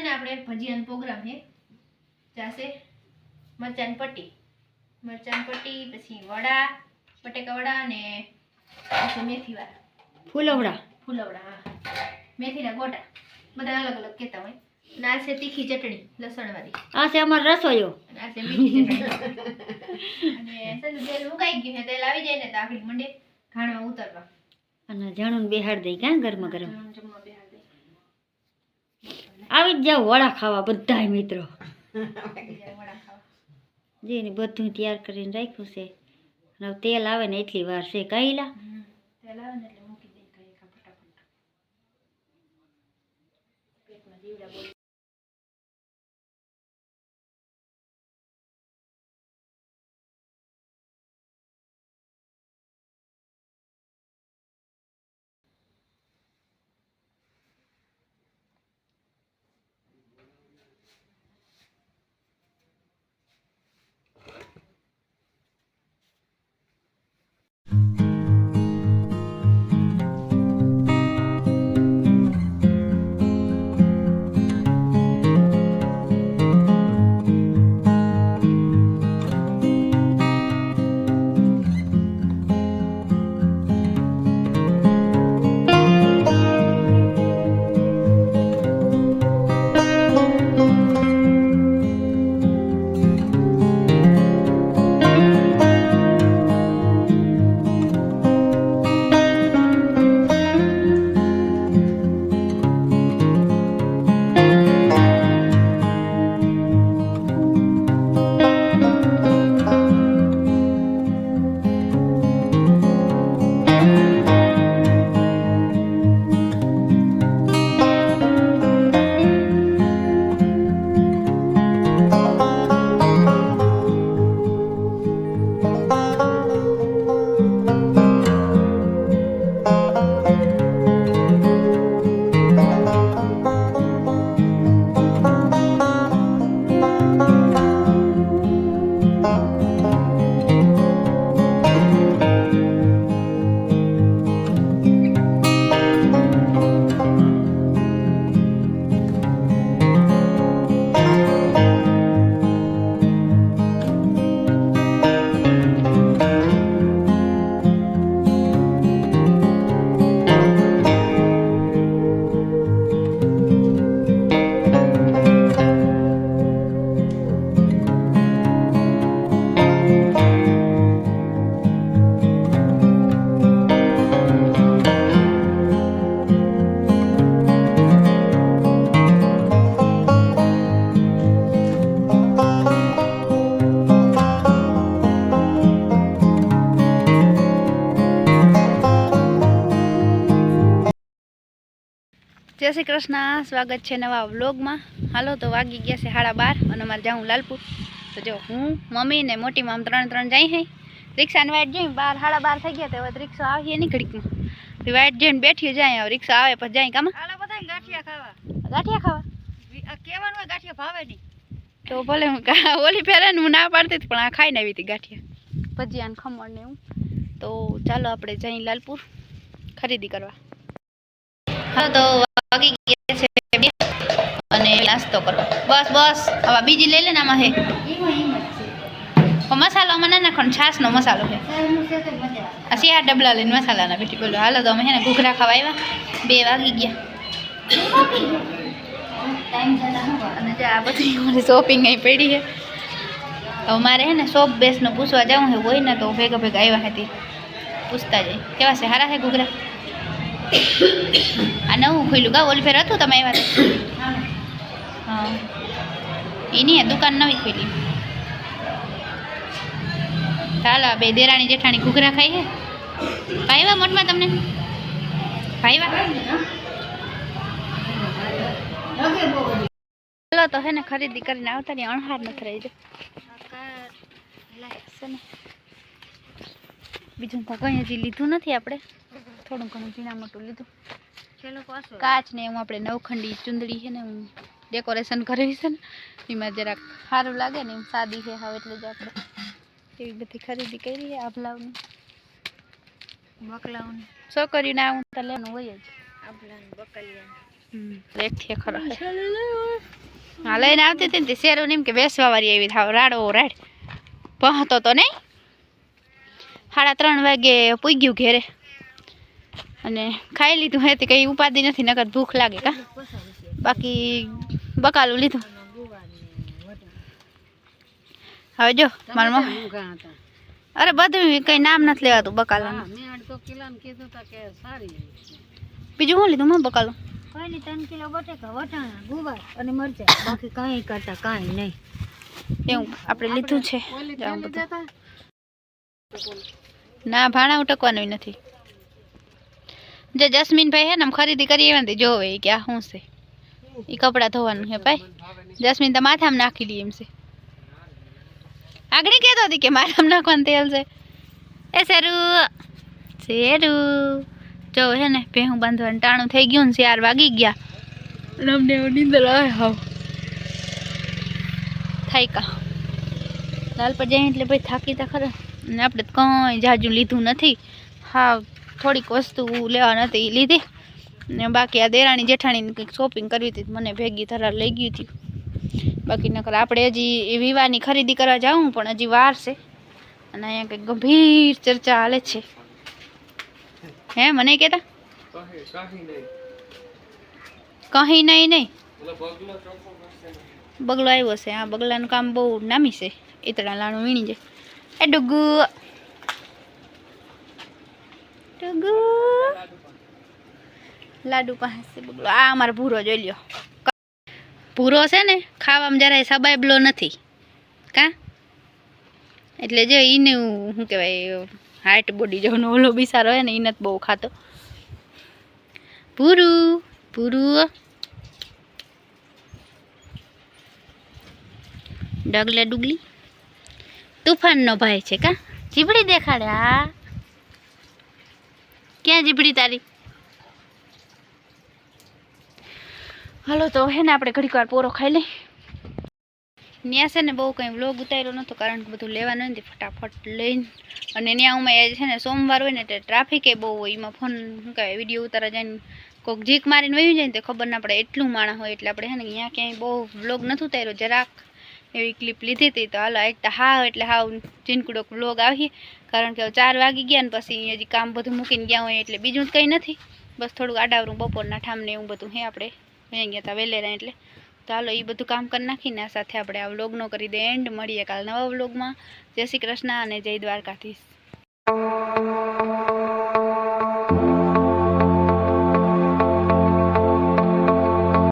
છે ને આપણે ભજીયાનો પ્રોગ્રામ છે. જાશે મરચાની પટ્ટી. મરચાની પટ્ટી પછી વડા બટેકા વડા અને પછી મેથીવાળા. ફૂલવડા. ફૂલવડા હા. મેથીના ગોટા. બધા અલગ અલગ કહેતા હોય. અને આ છે તીખી ચટણી લસણવાળી. આ છે અમારો રસોઈયો. આ છે મીઠી ચટણી. અને તેલ મુકાઈ ગયું છે તેલ આવી જાય ને તો આખી મંડે ઘાણમાં ઉતરવા. અને જણું બેહાડ દઈ કાં ગરમા ગરમ જમવા- જમવા બેહાડ દે. આવી જ જાવ વડા ખાવા બધા મિત્રો જેને બધું તૈયાર કરીને રાખ્યું છે તેલ આવે ને એટલી વાર છે. તેલ આવે ને જય શ્રી કૃષ્ણ સ્વાગત છે નવા વ્લોગમાં. હાલો તો વાગી ગયા છે સાડા બાર અને અમારે જાઉં લાલપુર. તો જો હું મમ્મી ને મોટી મામ ત્રણ ત્રણ જાય હે રિક્ષાને વાઇટ જોઈ બાર સાડા બાર થઈ ગયા તો હવે રિક્ષા આવીએ નહીં ઘડીકમાં. વાઇટ જઈને બેઠી જાય હવે રિક્ષા આવે પછી જાય કામ. ગાંઠિયા ખાવા. ગાંઠિયા ખાવા? કહેવાનું હોય ગાંઠિયા ભાવે નહીં. તો ભલે હું ઓલી પહેરે હું ના પાડતી પણ આ ખાઈને આવી હતી ગાંઠિયા. ભજીયા ને ખમણ ને એવું. તો ચાલો આપણે જઈ લાલપુર ખરીદી કરવા. હા તો વાગી ગયા છે અને નાસ્તો કરો બસ બસ. હવે બીજી લઈ લે ને આમાં હે. મસાલો આમાં ના નાખવાનો, છાશનો મસાલો છે આ સિયા ડબલા લઈને મસાલાના બેટી બોલો હાલો તો અમે હે ને ઘૂઘરા ખાવા આવ્યા બે વાગી ગયા. આ બધી મારી શોપિંગ અહીં પડી છે હવે મારે હે ને શોપ બેસનું પૂછવા જવું છે હોય ને તો ભેગા ભેગા આવ્યા હતી પૂછતા જાય કેવા છે? સારા છે ઘૂઘરા? આ નવું ખુલ્યું કા ઓલી ફેર હતું તમે આવ્યા હા. એ નહીં દુકાન નવી ખુલી. ચાલો બે દેરાણી જેઠાણી ઘૂઘરા ખાઈ હે. ભાઈવા મોટમાં તમને? ભાઈવા? ચાલો તો હે ને ખરીદી કરીને આવતા ને અણહાર નથી રહી જાય બીજું તો કંઈ હજી લીધું નથી આપણે. થોડું ઘણું ઝીણા મોટું લીધું. કાચ ને એવું આપણે નવખંડી ચુંદડી છે ને હું ડેકોરેશન કરેલી છે ને એમાં જરાક સારું લાગે ને એમ સાદી છે હવે એટલે જ આપણે એવી બધી ખરીદી કરી છે આ બ્લાઉઝની મકલાውን છોકરીઓને આવું તો લેવાનું હોય જ. આપલાન બકલિયા. ખરો. હા લઈને આવતી હતી ને તે એમ કે બેસવા વાળી આવી થાવ રાડો રાડ. પહોંચતો તો નહીં. સાડા ત્રણ વાગે પૂગ્યું ઘેરે. અને ખાઈ લીધું હે તે કંઈ ઉપાધિ નથી નકર ભૂખ લાગે કા. બાકી બકાલું લીધું. હવે જો મારા મમ્મી અરે બધું કંઈ નામ નથી લેવાતું બકાલાનું. બીજું શું લીધું માં બકાલું? કઈ ત્રણ કિલો બટેકા વટાણા ગુવાર અને મરચાં. બાકી કાંઈ કરતા કાંઈ નહીં. એવું આપણે લીધું છે. ના ભાણા ઉટકવાનું નથી. જે જસ્મીનભાઈ હે ને આમ ખરીદી કરી એવા નથી જોવે કે આ શું છે? એ કપડાં ધોવાનું હે ભાઈ. જસ્મીન તો માથામાં નાખી દઈએ એમ છે. આગળ કહેતો હતી કે માથામાં નાખવાનું તેલ છે. એ શેરું શેરું. જો હે ને ભેહું બાંધવાનું ટાણું થઈ ગયું ને ચાર વાગી ગયા. અને અમને એવું નીંદર આવે હાવ. થાય કા? લાલ પર જાય એટલે ભાઈ થાકી તા ખરા. અને આપણે તો કંઈ જાજુ લીધું નથી. હા થોડીક વસ્તુ લેવા ઈ લીધી. ને બાકી આ દેરાણી જેઠાણીની કંઈક શોપિંગ કરવી હતી મને ભેગી થરા લઈ ગયું હતું બાકી નકર આપણે હજી વિવાની ખરીદી કરવા જાઉં, પણ હજી વાર છે. અને અહીંયા કંઈક ગંભીર ચર્ચા હાલે છે. હે, મને કહેતા? કહી નહીં નહીં. બગલો આવ્યો છે. આ બગલાનું કામ બહુ નામી છે. ઈતળા લાણું વીણી જાય. એ ડુગુ ડુગુ લાડુ પાસે બગલો આ અમારો ભૂરો જોઈ લ્યો. ભૂરો છે ને, ખાવામાં જરાય સબાયબલો નથી. કા? એટલે જો એને શું કહેવાય, હાર્ટ બોડી જો ઓલો બિસારો હોય ને એને બહુ ખાતો. પૂરું પૂરું ડગલે ડુગલી. તુફાનનો ભાઈ છે કા? જીબડી દેખાડ્યા ક્યાં જીબડી તારી? હાલો, તો હે ને આપણે ઘડીક વાર પોરો ખાઈ લઈ ત્યાં છે ને બહુ કંઈ વ્લોગ ઉતાર્યો નહોતો કારણ કે બધું લેવાનું નથી ફટાફટ લઈને. અને ત્યાં હું છે ને સોમવાર હોય ને એટલે ટ્રાફિકે બહુ હોય, એમાં ફોન શું કહેવાય વીડિયો ઉતારા જાય ને. કોઈક જીક મારીને વહી જાય ને તો ખબર ના પડે, એટલું માણસ હોય એટલે આપણે છે ને ત્યાં ક્યાંય બહુ વ્લોગ નથી ઉતાર્યો, જરાક એવી ક્લિપ લીધી હતી તો હાલો એક હા એટલે હાવ ચીનકુડોક વ્લોગ આવીએ કારણ કે ચાર વાગી ગયા ને પછી હજી કામ બધું મૂકીને ગયા હોય એટલે બીજું જ કંઈ નથી. બસ થોડુંક આડાવરું બપોરના ઠામને એવું બધું હે આપણે. વહી ગયા હતા વહેલેરા એટલે. તો હાલો એ બધું કામ કરી નાખીને સાથે આપણે આ વ્લોગનો કરી દે. એન્ડ મળીએ કાલ નવા વ્લોગમાં જય શ્રી કૃષ્ણ અને જય દ્વારકાધીશ.